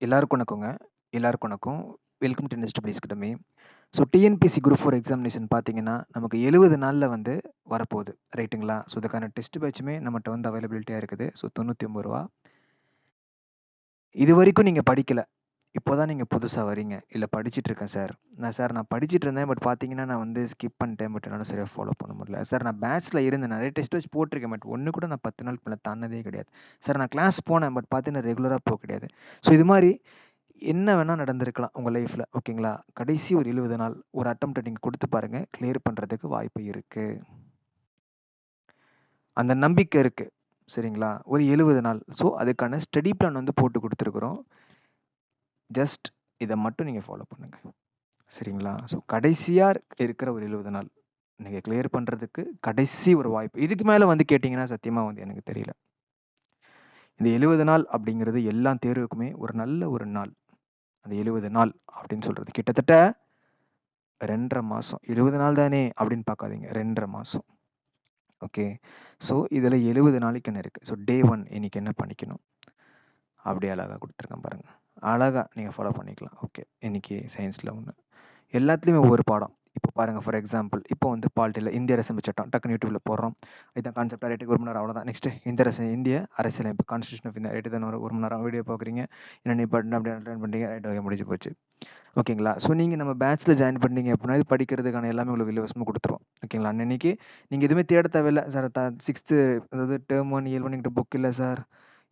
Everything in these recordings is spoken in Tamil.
எல்லாருக்கும் வணக்கங்க. எல்லாருக்கும் வணக்கம். Welcome to nest please so TNPSC group four examination பார்த்தீங்கன்னா, நமக்கு எழுபது நாளில் வந்து வரப்போகுது. ரைட்டுங்களா? ஸோ இதுக்கான டெஸ்ட் பேட்சுமே நம்மகிட்ட வந்து அவைலபிலிட்டியாக இருக்குது. ஸோ தொண்ணூற்றொம்பா இது வரைக்கும் நீங்கள் படிக்கலை இப்போ தான் நீங்கள் புதுசாக வரீங்க. இல்லை படிச்சுட்டு இருக்கேன் சார். நான் சார் நான் படிச்சுட்டு இருந்தேன். பட் பார்த்தீங்கன்னா, நான் வந்து ஸ்கிப் பண்ணிட்டேன். பட் என்னால் சரியாக ஃபாலோ பண்ண முடியல. சார் நான் பேட்ச்சில் இருந்தேன். நிறைய டெஸ்ட் வச்சு போட்டிருக்கேன். பட் ஒன்று கூட நான் 10 நாளுக்கு மேல தன்னதே கிடையாது. சார் நான் கிளாஸ் போனேன். பட் பார்த்தீங்கன்னா, ரெகுலராக போக கிடையாது. ஸோ இது மாதிரி என்ன வேணால் நடந்திருக்கலாம் உங்கள் லைஃப்பில் ஓகேங்களா? கடைசி ஒரு 70 நாள் ஒரு அட்டெம்ப்ட்ட நீங்கள் கொடுத்து பாருங்கள் கிளியர் பண்ணுறதுக்கு வாய்ப்பு இருக்குது அந்த நம்பிக்கை இருக்குது சரிங்களா? ஒரு 70 நாள். ஸோ அதுக்கான ஸ்டடி பிளான் வந்து போட்டு கொடுத்துருக்குறோம் ஜஸ்ட் இதை மட்டும் நீங்கள் ஃபாலோ பண்ணுங்கள் சரிங்களா? ஸோ கடைசியாக இருக்கிற ஒரு 70 நாள். நீங்கள் கிளியர் பண்ணுறதுக்கு கடைசி ஒரு வாய்ப்பு. இதுக்கு மேலே வந்து கேட்டிங்கன்னா சத்தியமாக வந்து எனக்கு தெரியல. இந்த 70 நாள் அப்படிங்கிறது எல்லா தேர்வுக்குமே ஒரு நல்ல ஒரு நாள். அந்த 70 நாள் அப்படின்னு சொல்கிறது கிட்டத்தட்ட ரெண்டரை மாதம் எழுபது நாள் தானே அப்படின்னு பார்க்காதீங்க. ரெண்டரை மாதம் ஓகே. ஸோ இதில் எழுபது நாளைக்கு என்ன இருக்குது ஸோ டே ஒன் இன்னைக்கு என்ன பண்ணிக்கணும்? அப்படியே அழகாக கொடுத்துருக்கேன் பாருங்கள் அழகாக நீங்கள் ஃபாலோ பண்ணிக்கலாம். ஓகே. இன்றைக்கி சயின்ஸில் ஒன்று எல்லாத்துலேயுமே ஒவ்வொரு பாடம். இப்போ பாருங்க ஃபார் எக்ஸாம்பிள் இப்போ வந்து பாலிட்டியில் இந்திய அரசமைப்பு சட்டம் டக்குனு யூடியூப்பில் போடுறோம். இதான் கான்செப்ட் ரேட்டுக்கு ஒரு மணி நேரம் அவ்வளோதான். நெக்ஸ்ட் இந்திய அரசு இந்திய அரசியலமைப்பு கான்ஸ்டியூஷன் ஆஃப் இந்தியா ரைட்டு ஒரு மணி நேரம் வீடியோ பார்க்குறீங்க. என்ன இம்பார்ட்டன்ட் அப்படி அட்டன் பண்றீங்க. ரைட் ஓகே முடிஞ்சு போச்சு. ஓகேங்களா? ஸோ நீங்கள் நம்ம பேட்ச்சில் ஜாயின் பண்ணீங்க அப்படின்னா, இது படிக்கிறதுக்கான எல்லாமே உங்களுக்கு இலவசமாக கொடுத்துருவோம் ஓகேங்களா? அன்னைக்கு நீங்கள் எதுவுமே தேட தேவையில்லை சார் த சிக்ஸ்த்து அதாவது டேர்ம் ஒன் இயல் 1 என்கிட்ட புக் இல்லை சார்.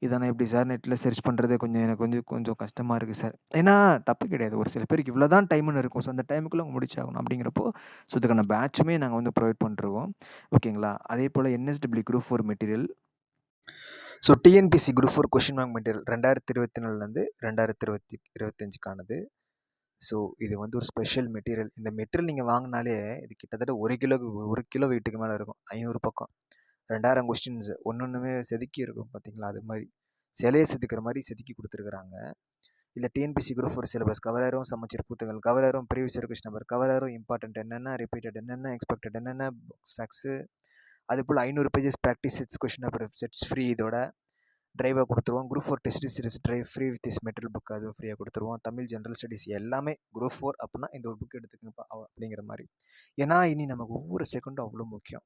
இத நான் எப்படி சார் நெட்டில் சர்ச் பண்ணுறது கொஞ்சம் எனக்கு கொஞ்சம் கொஞ்சம் கஷ்டமாக இருக்குது சார். ஏன்னா தப்பு கிடையாது. ஒரு சில பேருக்கு இவ்வளோ தான் டைம்னு இருக்கும். ஸோ அந்த டைமுக்குள்ளே முடிச்சாகணும் அப்படிங்கிறப்போ, ஸோ இதுக்கான பேட்சுமே நாங்கள் வந்து ப்ரொவைட் பண்ருவோம். ஓகேங்களா? அதே போல் NSW group four material so TNPSC group four question bank material 2024லேருந்து 2025க்கானது. ஸோ இது வந்து ஒரு ஸ்பெஷல் மெட்டீரியல். இந்த மெட்டீரியல் நீங்கள் வாங்கினாலே இது கிட்டத்தட்ட ஒரு கிலோ ஒரு கிலோ வெயிட்டுக்கு மேலே இருக்கும். ஐநூறு பக்கம். ரெண்டாயிரம் கொஸ்டின்ஸு ஒன்று ஒன்றுமே செதுக்கி இருக்கும் பார்த்தீங்களா? அது மாதிரி சிலையை செதுக்கிற மாதிரி செதுக்கி கொடுத்துருக்குறாங்க இல்லை டிஎன்பிசி குரூப் ஃபோர் சிலபஸ் கவலாயிரம் சமைச்சர் புத்தகங்கள் கவலாயிரம் ப்ரீவியஸ் இயர் கொஸ்டின் நம்பர் கவலாயிரம் இம்பார்ட்டன்ட் என்னென்ன, ரிப்பீட்டட் என்னென்ன, எக்ஸ்பெக்டட் என்னென்ன, பாக்ஸ் ஃபேக்ட்ஸு அதுபோல 500 pages practice sets question number sets free இதோட. ட்ரைவாக கொடுத்துருவோம் group four test series drive free with this metal book அதுவும் ஃப்ரீயாக கொடுத்துருவோம் தமிழ் ஜென்ரல் ஸ்டடீஸ் எல்லாமே குரூப் ஃபோர் அப்படின்னா இந்த ஒரு புக் எடுத்துக்கங்கப்பா அப்படிங்கிற மாதிரி ஏன்னா இனி நமக்கு ஒவ்வொரு செகண்டும் அவ்வளோ முக்கியம்.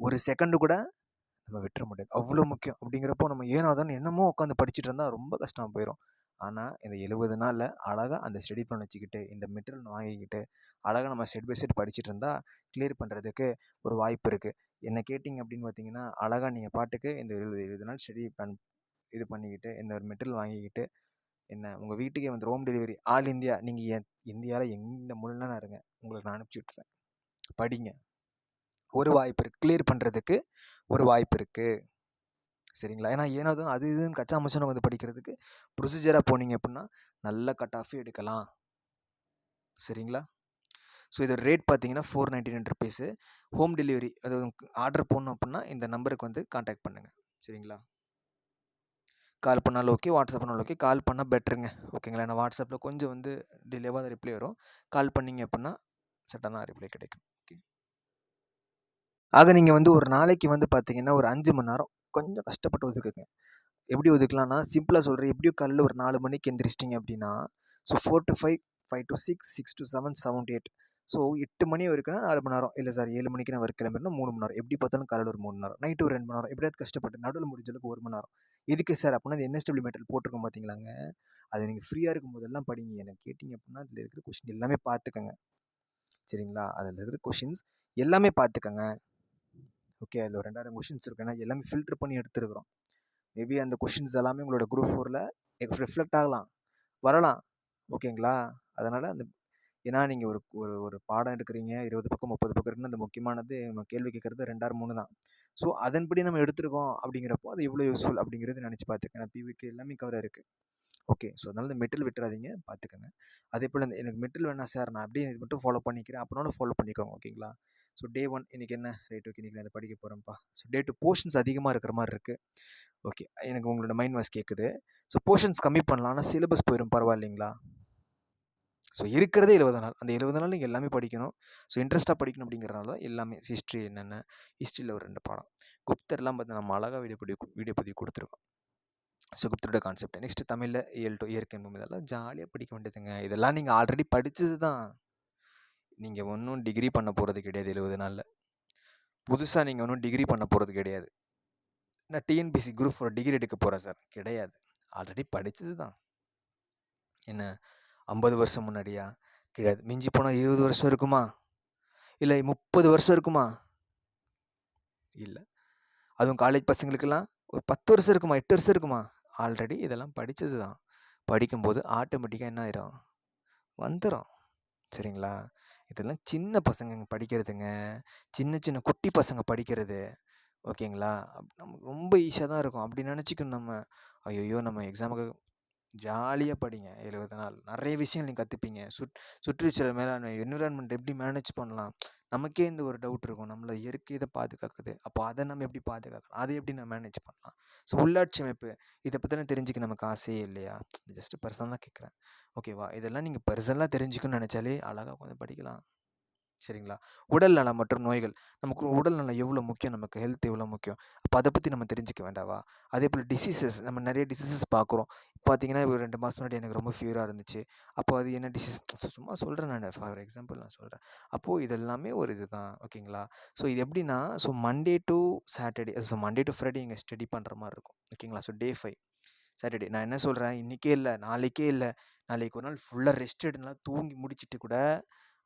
ஒரு செகண்டு கூட நம்ம விட்டுற முடியாது. அவ்வளோ முக்கியம். அப்படிங்கிறப்போ நம்ம ஏனோ தானோன்னு என்னமோ உட்காந்து படிச்சுட்டு இருந்தால் ரொம்ப கஷ்டமாக போயிடும் ஆனால் இந்த எழுபது நாளில் அழகாக அந்த ஸ்டடி பிளான் வச்சுக்கிட்டு, இந்த மெட்டீரியல் வாங்கிக்கிட்டு, அழகாக நம்ம ஸ்டெட் பை ஸ்டெப் படிச்சுட்டு இருந்தால் கிளியர் பண்ணுறதுக்கு ஒரு வாய்ப்பு இருக்குது என்ன கேட்டிங்க அப்படின்னு பார்த்தீங்கன்னா, அழகாக நீங்கள் பாட்டுக்கு இந்த 70 70 நாள் ஸ்டடி பிளான் இது பண்ணிக்கிட்டு, இந்த ஒரு மெட்டீரியல் வாங்கிக்கிட்டு, என்ன உங்கள் வீட்டுக்கே வந்து ஹோம் டெலிவரி ஆல் இந்தியா நீங்கள் இந்தியாவில் எந்த மூலையிலனா இருங்க. உங்களுக்கு நான் அனுப்பிச்சி விட்றேன் படிங்க. ஒரு வாய்ப்பு இருக்குது கிளியர் பண்ணுறதுக்கு ஒரு வாய்ப்பு இருக்குது சரிங்களா? ஏன்னா ஏன்னா அது இதுன்னு கச்சா முச்சான்னு வந்து படிக்கிறதுக்கு ப்ரொசீஜராக போனீங்க அப்படின்னா, நல்ல கட் ஆஃப் எடுக்கலாம். சரிங்களா? ஸோ இதோட ரேட் பார்த்தீங்கன்னா, four ninety nine rupees home delivery அது ஆர்டர் போடணும் அப்படின்னா, இந்த நம்பருக்கு வந்து காண்டாக்ட் பண்ணுங்கள் சரிங்களா? கால் பண்ணாலும் ஓகே, வாட்ஸ்அப் பண்ணாலும் ஓகே. கால் பண்ணால் பெட்டருங்க. ஓகேங்களா? ஏன்னா வாட்ஸ்அப்பில் கொஞ்சம் வந்து டிலேவாக ரிப்ளை வரும். கால் பண்ணீங்க அப்படின்னா, சட்டனாக ரிப்ளை கிடைக்கும். ஆக நீங்கள் வந்து ஒரு நாளைக்கு வந்து பார்த்தீங்கன்னா, ஒரு அஞ்சு மணி நேரம் கொஞ்சம் கஷ்டப்பட்டு ஒதுக்குங்க. எப்படி ஒதுக்கலாம்னா, சிம்பிளாக சொல்கிறேன் எப்படியும் காலையில் ஒரு நாலு மணிக்கு எந்திரிச்சிட்டிங்க அப்படின்னா, so four to five five to six six to 7, 7 to 8 so எட்டு மணி வரைக்கும்னா நாலு மணி நேரம். இல்லை சார் ஏழு மணிக்கு நான் ஒர்க் கிளம்பினா மூணு மணி நேரம். எப்படி பார்த்தாலும் காலையில் ஒரு மூணு நேரம். நைட்டு ஒரு ரெண்டு மணி நேரம். எப்படியாவது கஷ்டப்பட்டு நடுவில் முடிஞ்ச அளவுக்கு 1 மணி நேரம். எதுக்கு சார் அப்படின்னா, அது என்எஸ்டபிள் மெட்டல் போட்டிருக்கோம் பார்த்தீங்களாங்க, அத நீங்கள் ஃப்ரீயாக இருக்கும்போதெல்லாம் படிங்க. எனக்கு கேட்டிங்க அப்படின்னா, அதில் இருக்கிற கொஷின் எல்லாமே பார்த்துக்கங்க. சரிங்களா? அதில் இருக்கிற கொஷின்ஸ் எல்லாமே பார்த்துக்கங்க. ஓகே. அதில் ஒரு 2000 கொஸ்டின்ஸ் இருக்கு. ஏன்னா எல்லாமே ஃபில்டர் பண்ணி எடுத்துருக்குறோம் மேபி அந்த கொஷின்ஸ் எல்லாமே உங்களோட குரூப் ஃபோரில் ரிஃப்ளெக்ட் ஆகலாம். வரலாம். ஓகேங்களா? அதனால் அந்த ஏன்னா நீங்கள் ஒரு ஒரு ஒரு பாடம் எடுக்கிறீங்க. 20 பக்கம் 30 பக்கம் இருக்குன்னு அந்த முக்கியமானது நம்ம கேள்வி கேட்குறது ரெண்டாயிரம் மூணு தான். ஸோ அதன்படி நம்ம எடுத்துருக்கோம் அப்படிங்கிறப்போ, அது எவ்வளோ யூஸ்ஃபுல் அப்படிங்கிறது நினச்சி பார்த்துக்கங்க. பிவிக்கு எல்லாமே கவர் இருக்குது ஓகே. ஸோ அதனால் இந்த மெட்டில் விட்டுறாதீங்க. பார்த்துக்கோங்க அதேபோல இந்த எனக்கு மெட்டில் வேணாம் சார். நான் அப்படியே இது மட்டும் ஃபாலோ பண்ணிக்கிறேன். அப்படின்னாலும் ஃபாலோ பண்ணிக்கோங்க. ஓகேங்களா? ஸோ டே ஒன் இன்னைக்கு என்ன ரைட் ஓகே. இன்றைக்கி நான் படிக்க போகிறேன்ப்பா ஸோ டே டூ போர்ஷன்ஸ் அதிகமாக இருக்கிற மாதிரி இருக்குது ஓகே. எனக்கு உங்களோட மைண்ட் வாய்ஸ் கேட்குது. ஸோ போர்ஷன்ஸ் கம்மி பண்ணலாம். ஆனால் சிலபஸ் போயிடும் பரவாயில்லைங்களா? ஸோ இருக்கிறதே 70 நாள். அந்த 70 நாள் நீங்கள் எல்லாமே படிக்கணும். ஸோ இன்ட்ரெஸ்ட்டாக படிக்கணும் அப்படிங்கிறனால தான் எல்லாமே ஹிஸ்ட்ரி என்னென்ன, ஹிஸ்ட்ரியில் ஒரு ரெண்டு பாடம். குப்தர்லாம் பார்த்து நம்ம அழகாக வீடியோ பதிவு வீடியோ பதிவு கொடுத்துருக்கோம் ஸோ குப்தரோட கான்செப்ட் நெக்ஸ்ட் தமிழில் இயல் டூ இயற்கை இதெல்லாம் ஜாலியாக படிக்க வேண்டியதுங்க இதெல்லாம் நீங்கள் ஆல்ரெடி படித்தது தான் நீங்கள் ஒன்றும் டிகிரி பண்ண போகிறது கிடையாது எழுபது நாளில். புதுசாக நீங்கள் ஒன்றும் டிகிரி பண்ண போகிறது கிடையாது. நான் டிஎன்பிசி குரூப் ஃபார் டிகிரி எடுக்க போகிறேன் சார் கிடையாது. ஆல்ரெடி படித்தது தான். என்ன ஐம்பது வருஷம் முன்னாடியா? கிடையாது. மிஞ்சி போனால் இருபது வருஷம் இருக்குமா? இல்லை முப்பது வருஷம் இருக்குமா? இல்லை. அதுவும் காலேஜ் பசங்களுக்கெல்லாம் ஒரு பத்து வருஷம் இருக்குமா? எட்டு வருஷம் இருக்குமா? ஆல்ரெடி இதெல்லாம் படித்தது தான். படிக்கும்போது ஆட்டோமேட்டிக்காக என்ன ஆயிரும்? வந்துடும் சரிங்களா? இதெல்லாம் சின்ன பசங்க படிக்கிறதுங்க. சின்ன சின்ன குட்டி பசங்க படிக்கிறது. ஓகேங்களா? நமக்கு ரொம்ப ஈஸியாக தான் இருக்கும். அப்படி நினச்சிக்கணும் நம்ம. ஐயோ நம்ம எக்ஸாமுக்கு ஜாலியாக படிங்க எழுபது நாள். நிறைய விஷயங்கள் நீங்கள் கற்றுப்பீங்க சுற் சுற்றுச்சூழல் மேலாண்மை என்விரான்மெண்ட் எப்படி மேனேஜ் பண்ணலாம்? நமக்கே இந்த ஒரு டவுட் இருக்கும். நம்மளை இயற்கை இதை பாதுகாக்குது. அப்போ அதை நம்ம எப்படி பாதுகாக்கலாம்? அதை எப்படி நம்ம மேனேஜ் பண்ணலாம்? ஸோ உள்ளாட்சி அமைப்பு இதை பற்றின தெரிஞ்சுக்க நமக்கு ஆசையே இல்லையா? ஜஸ்ட்டு பர்சனலாக கேட்குறேன். ஓகேவா இதெல்லாம் நீங்கள் பர்சனலாக தெரிஞ்சுக்கணும்னு நினச்சாலே அழகாக கொஞ்சம் படிக்கலாம். சரிங்களா? உடல் நலம் மற்றும் நோய்கள். நமக்கு உடல் நலம் எவ்வளோ முக்கியம்? நமக்கு ஹெல்த் எவ்வளோ முக்கியம்? அப்போ அதை பற்றி நம்ம தெரிஞ்சுக்க வேண்டாவா? அதே போல் டிசீசஸ் நம்ம நிறைய டிசீசஸ் பார்க்குறோம். பார்த்தீங்கன்னா ஒரு ரெண்டு மாதம் முன்னாடி எனக்கு ரொம்ப ஃபீவராக இருந்துச்சு. அப்போ அது என்ன டிசீஸ் சும்மா சொல்கிறேன் நான். ஃபார் எக்ஸாம்பிள் நான் சொல்கிறேன் அப்போது இதெல்லாமே ஒரு இது தான் ஓகேங்களா? ஸோ இது எப்படின்னா so Monday to Saturday so Monday to Friday இங்கே ஸ்டடி பண்ணுற மாதிரி இருக்கும். ஓகேங்களா? ஸோ டே ஃபைவ் சாட்டர்டே நான் என்ன சொல்கிறேன் இன்றைக்கே இல்லை நாளைக்கே இல்லை. நாளைக்கு ஒரு நாள் ஃபுல்லாக ரெஸ்ட் எடுனா தூங்கி முடிச்சுட்டு கூட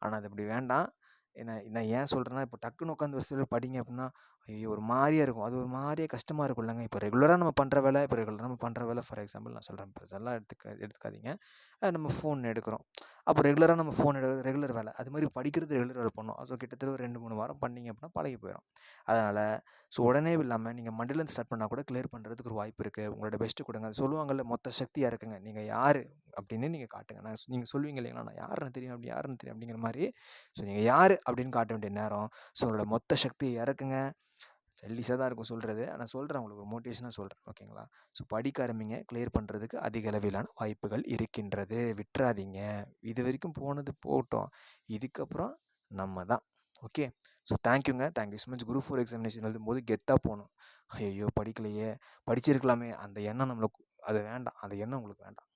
ஆனால் அது அப்படி வேண்டாம். என்ன நான் ஏன் சொல்கிறேன்னா இப்போ டக்குன்னு உட்காந்து ஒரு படிங்க அப்படின்னா ஐயோ! ஒரு மாதிரியாக இருக்கும். அது ஒரு மாதிரியே கஷ்டமாக இருக்கும் இல்லைங்க. இப்போ ரெகுலராக நம்ம பண்ணுற வேலை இப்போ ரெகுலராக நம்ம பண்ணுற வேலை ஃபார் எக்ஸாம்பிள் நான் சொல்கிறேன் இப்போ இதெல்லாம் எடுத்துக்க எடுத்துக்காதீங்க. நம்ம ஃபோன் எடுக்கிறோம். அப்போ ரெகுலராக நம்ம ஃபோன் எடு ரெகுலர் வேலை. அது மாதிரி படிக்கிறது ரெகுலர் வேலை பண்ணோம். ஸோ கிட்டத்தட்ட ஒரு ரெண்டு மூணு வாரம் பண்ணிங்க அப்படின்னா பழகி போயிடும் அதனால் ஸோ உடனே இல்லாமல் நீங்கள் மண்டிலேருந்து ஸ்டார்ட் பண்ணால் கூட கிளியர் பண்ணுறதுக்கு ஒரு வாய்ப்பு இருக்குது உங்களோட பெஸ்ட்டு கொடுங்க. அது சொல்லுவாங்கல்ல மொத்த சக்தியாக இருக்குங்க. நீங்கள் யார் அப்படின்னு நீங்கள் காட்டுங்க. நான் நீங்கள் சொல்லுவீங்க இல்லைங்களா? நான் யாருன்னு தெரியும் அப்படி யாருன்னு தெரியும் அப்படிங்கிற மாதிரி. ஸோ நீங்கள் யார் அப்படின்னு காட்ட வேண்டிய நேரம். ஸோ உங்களோட மொத்த சக்தியை இறக்குங்க. சல்லிஸாக தான் இருக்கும் சொல்கிறது ஆனால் சொல்கிறேன் உங்களுக்கு ஒரு மோட்டிவேஷனாக சொல்கிறேன் ஓகேங்களா? ஸோ படிக்க ஆரம்பிங்க. கிளியர் பண்ணுறதுக்கு அதிக அளவிலான வாய்ப்புகள் இருக்கின்றது. விட்டுறாதீங்க. இது வரைக்கும் போனது போட்டோம். இதுக்கப்புறம் நம்ம தான். ஓகே ஸோ தேங்க்யூங்க thank you so much group four examination எழுதும்போது கெத்தாக போகணும் ஐயோ படிக்கலையே. படிச்சிருக்கலாமே. அந்த எண்ணம் நம்மளுக்கு அது வேண்டாம். அந்த எண்ணம் உங்களுக்கு வேண்டாம்.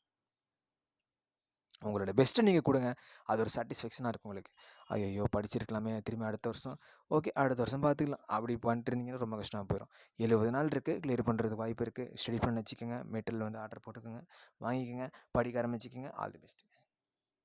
உங்களோட பெஸ்ட்டை நீங்கள் கொடுங்க. அது ஒரு சாட்டிஸ்ஃபேக்ஷனாக இருக்கும் உங்களுக்கு. ஐயோ படிச்சிருக்கலாமே திரும்பி அடுத்த வருஷம். ஓகே அடுத்த வருஷம் பார்த்துக்கலாம். அப்படி பண்ணிட்டு இருந்தீங்கன்னா ரொம்ப கஷ்டமாக போயிடும் எழுபது நாள் இருக்குது கிளியர் பண்ணுறதுக்கு வாய்ப்பு இருக்குது ஸ்டடி பண்ண வச்சுக்கோங்க. மெட்டீரியல் வந்து ஆர்டர் போட்டுக்கோங்க. வாங்கிக்கோங்க. படிக்க ஆரம்பிச்சிக்கோங்க. All the best